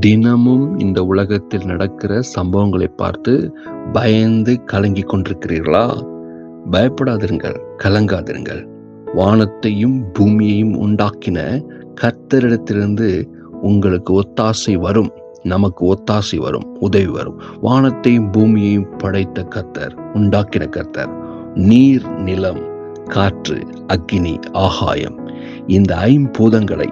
தினமும் இந்த உலகத்தில் நடக்கிற சம்பவங்களை பார்த்து பயந்து கலங்கி கொண்டிருக்கிறீர்களா? பயப்படாதிருங்கள் கலங்காதிருங்கள். வானத்தையும் பூமியையும் உண்டாக்கின கர்த்தரிடத்திலிருந்து உங்களுக்கு ஒத்தாசை வரும் நமக்கு ஒத்தாசை வரும் உதவி வரும். வானத்தையும் பூமியையும் படைத்த கர்த்தர் உண்டாக்கின கர்த்தர். நீர் நிலம் காற்று அக்கினி ஆகாயம். இந்த ஐம்பூதங்களை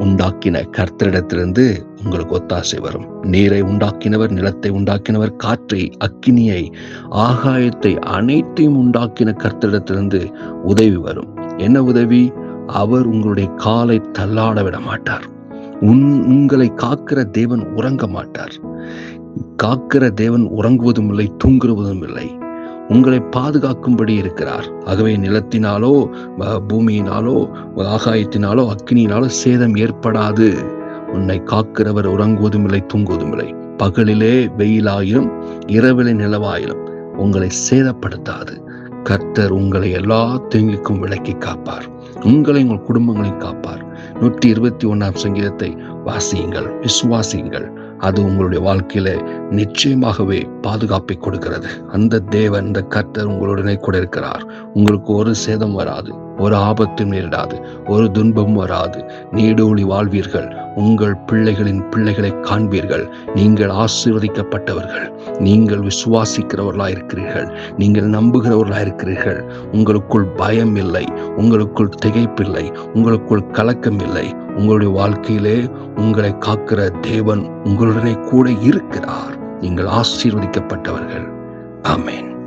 உண்டாக்கின கர்த்தரிடத்திலிருந்து உங்களுக்கு ஒத்தாசை வரும். நீரை உண்டாக்கினவர் நிலத்தை உண்டாக்கினவர் காற்றை அக்கினியை ஆகாயத்தை அனைத்தையும் உண்டாக்கின கர்த்தரிடத்திலிருந்து உதவி வரும். என்ன உதவி? அவர் உங்களுடைய காலை தள்ளாட விட மாட்டார். உன் உங்களை காக்கிற தேவன் உறங்க மாட்டார். காக்கிற தேவன் உறங்குவதும் இல்லை தூங்குவதும் இல்லை. உங்களை பாதுகாக்கும்படி இருக்கிறார். ஆகவே நிலத்தினாலோ பூமியினாலோ ஆகாயத்தினாலோ அக்னியினாலோ சேதம் ஏற்படாது. உன்னை காக்கிறவர் உறங்குவதும் இல்லை தூங்குவதும் இல்லை பகலிலே வெயிலாயிலும் இரவிலே நிலவாயிலும் உங்களை சேதப்படுத்தாது. கர்த்தர் உங்களை எல்லா தீங்குக்கும் விலக்கி காப்பார். உங்களை உங்கள் குடும்பங்களையும் காப்பார். நூற்றி இருபத்தி ஒன்றாம் சங்கீதத்தை வாசியுங்கள் விசுவாசியுங்கள். அது உங்களுடைய வாழ்க்கையில நிச்சயமாகவே பாதுகாப்பை கொடுக்கிறது. அந்த தேவன் இந்த கர்த்தர் உங்களுடனே கூட இருக்கிறார். உங்களுக்கு ஒரு சேதம் வராது ஒரு ஆபத்தும் நேரிடாது ஒரு துன்பம் வராது. நீடோழி வாழ்வீர்கள். உங்கள் பிள்ளைகளின் பிள்ளைகளை காண்பீர்கள். நீங்கள் ஆசீர்வதிக்கப்பட்டவர்கள். நீங்கள் விசுவாசிக்கிறவர்களாக இருக்கிறீர்கள். நீங்கள் நம்புகிறவர்களாக இருக்கிறீர்கள். உங்களுக்குள் பயம் இல்லை உங்களுக்குள் திகைப்பில்லை உங்களுக்குள் கலக்க கலக்கம் இல்லை உங்களுடைய வாழ்க்கையிலே உங்களை காக்கிற தேவன் உங்களுடனே கூட இருக்கிறார். நீங்கள் ஆசீர்வதிக்கப்பட்டவர்கள். ஆமேன்.